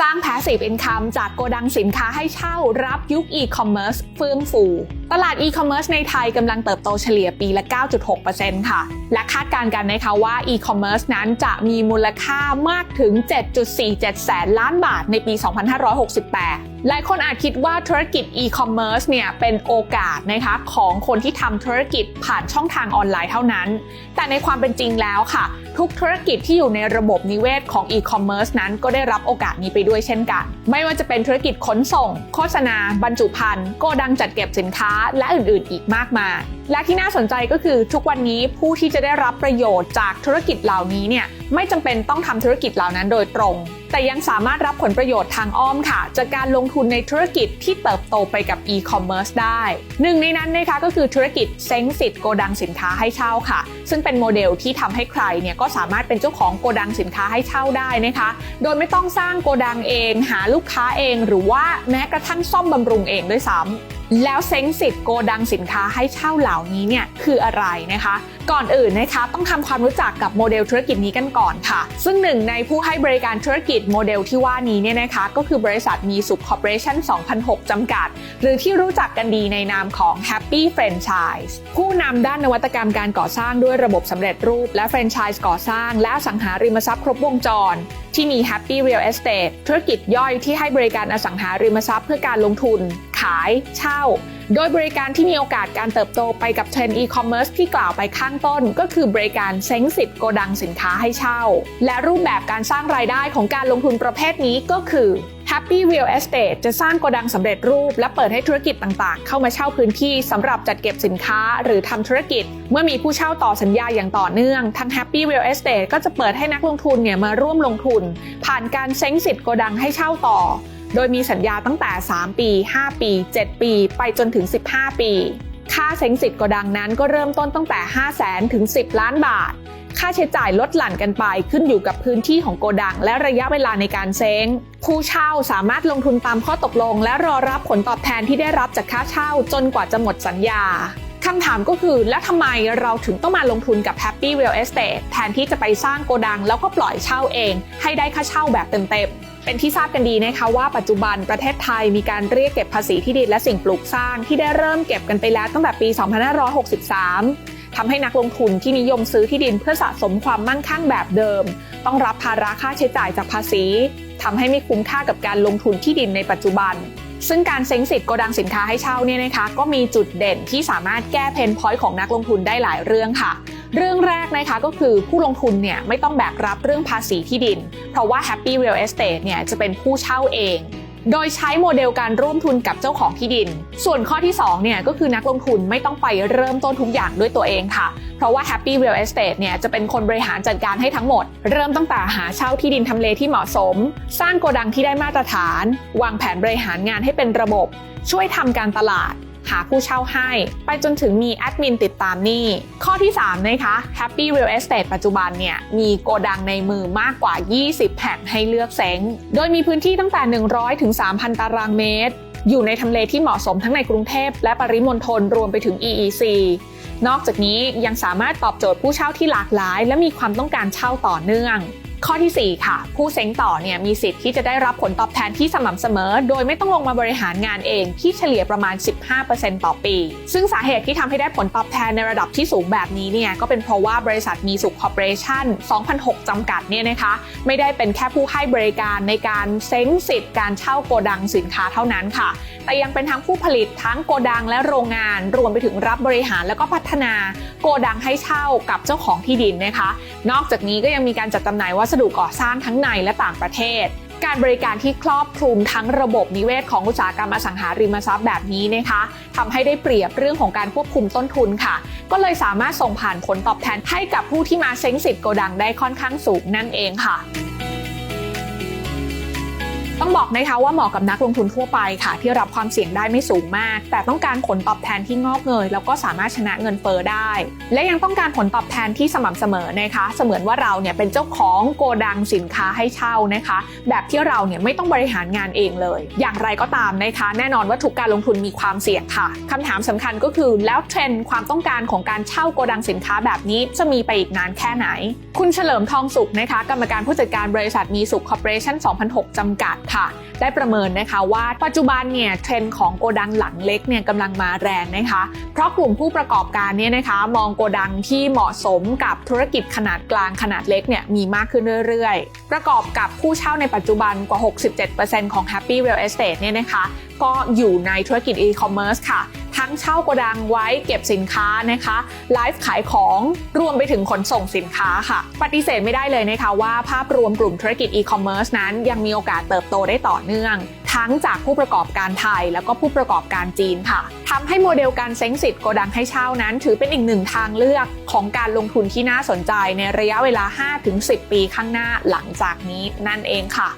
สร้าง passive income จากโกดังสินค้าให้เช่ารับยุค e-commerce เฟื่องฟู ตลาด e-commerce ในไทยกำลังเติบโตเฉลี่ยปีละ 9.6%ค่ะ และคาดการณ์กันนะคะว่า e-commerce นั้นจะมีมูลค่ามากถึง 7.47 แสนล้านบาทในปี 2568 หลายคนอาจคิดว่าธุรกิจ e-commerce เนี่ยเป็นโอกาสนะคะของคนที่ทำธุรกิจผ่านช่องทางออนไลน์เท่านั้น แต่ในความเป็นจริงแล้วค่ะ ทุกธุรกิจที่อยู่ในระบบนิเวศของ e-commerce นั้นก็ได้รับโอกาสนี้ไปด้วยเช่นกัน ไม่ว่าจะเป็นธุรกิจขนส่ง โฆษณา บรรจุภัณฑ์โกดังจัดเก็บสินค้า และอื่นๆ อีกมากมาย และที่น่าสนใจก็คือทุกวันนี้ผู้ที่จะได้รับประโยชน์จากธุรกิจเหล่านี้เนี่ยไม่จำเป็นต้องทำธุรกิจเหล่านั้นโดยตรง แต่ยังสามารถรับผลประโยชน์ทางอ้อมค่ะ จากการลงทุนในธุรกิจที่เติบโตไปกับ e-commerce ได้ หนึ่งในนั้นนะคะก็คือธุรกิจเซ้งสิทธิ์โกดังสินค้าให้เช่าค่ะ ซึ่งเป็นโมเดลที่ทำให้ใครเนี่ยก็สามารถเป็นเจ้าของโกดังสินค้าให้เช่าได้นะคะ โดยไม่ต้องสร้างโกดังเอง หาลูกค้าเอง หรือว่าแม้กระทั่งซ่อมบำรุงเองด้วยซ้ำแล้วเซ้งสิทธิ์โกดังสินค้าให้เช่าเหล่านี้เนี่ยคืออะไรนะคะ ก่อนอื่นนะคะต้องทำความรู้จักกับโมเดลธุรกิจนี้กันก่อนค่ะ ซึ่งหนึ่งในผู้ให้บริการธุรกิจโมเดลที่ว่านี้เนี่ยนะคะก็คือบริษัทมีสุขคอร์ปอเรชั่น2006 จำกัด หรือที่รู้จักกันดีในนามของ Happy Franchise ผู้นำด้านนวัตกรรมการก่อสร้างด้วยระบบสำเร็จรูป และแฟรนไชส์ก่อสร้าง และสังหาริมทรัพย์ครบวงจรที่มี Happy Real Estate ธุรกิจย่อยที่ให้บริการอสังหาริมทรัพย์เพื่อการลงทุน ขาย เช่า โดยบริการที่มีโอกาสการเติบโตไปกับเทรนด์ e-commerce ที่กล่าวไปข้างต้น ก็คือบริการเซ้งสิทธิ์โกดังสินค้าให้เช่า และรูปแบบการสร้างรายได้ของการลงทุนประเภทนี้ก็คือ Happy Real Estate จะสร้างโกดังสำเร็จรูป และเปิดให้ธุรกิจต่างๆ เข้ามาเช่าพื้นที่สำหรับจัดเก็บสินค้าหรือทำธุรกิจ เมื่อมีผู้เช่าต่อสัญญาอย่างต่อเนื่อง ทาง Happy Real Estate ก็จะเปิดให้นักลงทุนเนี่ยมาร่วมลงทุน ผ่านการเซ้งสิทธิ์โกดังให้เช่าต่อ โดยมีสัญญาตั้งแต่ 3 ปี 5 ปี 7 ปี ไปจนถึง 15 ปี ค่าเซ็งสิทธิ์โกดังนั้นก็เริ่มต้นตั้งแต่ 5 0 0แสนถึง 10 ล้านบาท ค่าใช้จ่ายลดหลั่นกันไปขึ้นอยู่กับพื้นที่ของโกดัง และระยะเวลาในการเซ้ง ผู้เช่าสามารถลงทุนตามข้อตกลง และรอรับผลตอบแทนที่ได้รับจากค่าเช่าจนกว่าจะหมดสัญญา คำถามก็คือแล้วทำไมเราถึงต้องมาลงทุนกับ Happy Real Estate แทนที่จะไปสร้างโกดังแล้วก็ปล่อยเช่าเอง ให้ได้ค่าเช่าแบบเต็มๆเป็นที่ทราบกันดีนะคะว่าปัจจุบันประเทศไทยมีการเรียกเก็บภาษีที่ดินและสิ่งปลูกสร้างที่ได้เริ่มเก็บกันไปแล้วตั้งแต่ปี 2563ทำให้นักลงทุนที่นิยมซื้อที่ดินเพื่อสะสมความมั่งคั่งแบบเดิม ต้องรับภาระค่าใช้จ่ายจากภาษีทำให้ไม่คุ้มค่ากับการลงทุนที่ดินในปัจจุบัน ซึ่งการเซ้งสิทธิ์โกดังสินค้าให้เช่าเนี่ยนะคะก็มีจุดเด่นที่สามารถแก้เพนพอยต์ของนักลงทุนได้หลายเรื่องค่ะ เรื่องแรกนะคะก็คือผู้ลงทุนเนี่ยไม่ต้องแบกรับเรื่องภาษีที่ดิน เพราะว่า Happy Real Estate เนี่ยจะเป็นผู้เช่าเอง โดยใช้โมเดลการร่วมทุนกับเจ้าของที่ดิน ส่วนข้อที่2เนี่ยก็คือนักลงทุนไม่ต้องไปเริ่มต้นทุกอย่างด้วยตัวเองค่ะ เพราะว่า Happy Real Estate เนี่ยจะเป็นคนบริหารจัดการให้ทั้งหมด เริ่มตั้งแต่หาเช่าที่ดินทำเลที่เหมาะสม สร้างโกดังที่ได้มาตรฐาน วางแผนบริหารงานให้เป็นระบบ ช่วยทำการตลาด หาผู้เช่าให้ ไปจนถึงมีแอดมินติดตามหนี่ข้อที่ 3 นะคะ Happy Real Estate ปัจจุบันเนี่ยมีโกดังในมือมากกว่า 20 แห่งให้เลือกเซ้ง โดยมีพื้นที่ตั้งแต่ 100ถึง3,000 ตารางเมตร อยู่ในทำเลที่เหมาะสมทั้งในกรุงเทพและปริมณฑลรวมไปถึง EEC นอกจากนี้ยังสามารถตอบโจทย์ผู้เช่าที่หลากหลาย และมีความต้องการเช่าต่อเนื่อง ข้อทีสี่ 4 ค่ะ ผู้เซ้งต่อเนี่ยมีสิทธิ์ที่จะได้รับผลตอบแทนที่สม่ำเสมอ โดยไม่ต้องลงมาบริหารงานเองที่เฉลี่ยประมาณ 15%ต่อปี ซึ่งสาเหตุที่ทำให้ได้ผลตอบแทนในระดับที่สูงแบบนี้เนี่ยก็เป็นเพราะว่าบริษัทมีสุขคอร์ปอเรชั่น2006 จำกัดเนี่ยนะคะ ไม่ได้เป็นแค่ผู้ให้บริการในการเซ้งสิทธิ์การเช่าโกดังสินค้าเท่านั้นค่ะ แต่ยังเป็นทั้งผู้ผลิตทั้งโกดังและโรงงาน รวมไปถึงรับบริหารแล้วก็พัฒนาโกดังให้เช่ากับเจ้าของที่ดินนะคะ นอกจากนี้ก็ยังมีการจัดจำหน่ายวัสดุก่อสร้างทั้งในและต่างประเทศ การบริการที่ครอบคลุมทั้งระบบนิเวศของอุตสาหกรรมอสังหาริมทรัพย์แบบนี้นะคะทำให้ได้เปรียบเรื่องของการควบคุมต้นทุนค่ะ ก็เลยสามารถส่งผ่านผลตอบแทนให้กับผู้ที่มาเซ้งสิทธิ์โกดังได้ค่อนข้างสูงนั่นเองค่ะ ต้องบอกนะคะว่าเหมาะกับนักลงทุนทั่วไปค่ะ ที่รับความเสี่ยงได้ไม่สูงมาก แต่ต้องการผลตอบแทนที่งอกเงยแล้วก็สามารถชนะเงินเฟอ้อได้ และยังต้องการผลตอบแทนที่สม่ำเสมอนะคะ เสมือนว่าเราเนี่ยเป็นเจ้าของโกดังสินค้าให้เช่านะคะ แบบที่เราเนี่ยไม่ต้องบริหารงานเองเลย อย่างไรก็ตามนะคะ แน่นอนว่าทุกการลงทุนมีความเสี่ยงค่ะคำถามสำคัญก็คือแล้วเทรนด์ความต้องการของการเช่าโกดังสินค้าแบบนี้จะมีไปอีกนานแค่ไหน คุณเฉลิมทองสุขนะคะ กรรมการผู้จัดการบริษัทมีสุขคอร์ปอเรชั่น 2006 จำกัดค่ะ ได้ประเมินนะคะว่าปัจจุบันเนี่ยเทรนด์ของโกดังหลังเล็กเนี่ยกำลังมาแรงนะคะ เพราะกลุ่มผู้ประกอบการเนี่ยนะคะ มองโกดังที่เหมาะสมกับธุรกิจขนาดกลางขนาดเล็กเนี่ยมีมากขึ้นเรื่อยๆ ประกอบกับผู้เช่าในปัจจุบันกว่า 67%ของ Happy Real Estate เนี่ยนะคะ ก็อยู่ในธุรกิจ e-commerce ค่ะ ทั้งเช่าโกดังไว้เก็บสินค้านะคะไลฟ์ขายของรวมไปถึงขนส่งสินค้าค่ะ ปฏิเสธไม่ได้เลยนะคะว่าภาพรวมกลุ่มธุรกิจ e-commerce นั้น ยังมีโอกาสเติบโตได้ต่อเนื่อง ทั้งจากผู้ประกอบการไทยแล้วก็ผู้ประกอบการจีนค่ะทำให้โมเดลการเซ้งสิทธิ์โกดังให้เช่านั้น ถือเป็นอีกหนึ่งทางเลือกของการลงทุนที่น่าสนใจในระยะเวลา 5-10 ปีข้างหน้าหลังจากนี้นั่นเองค่ะ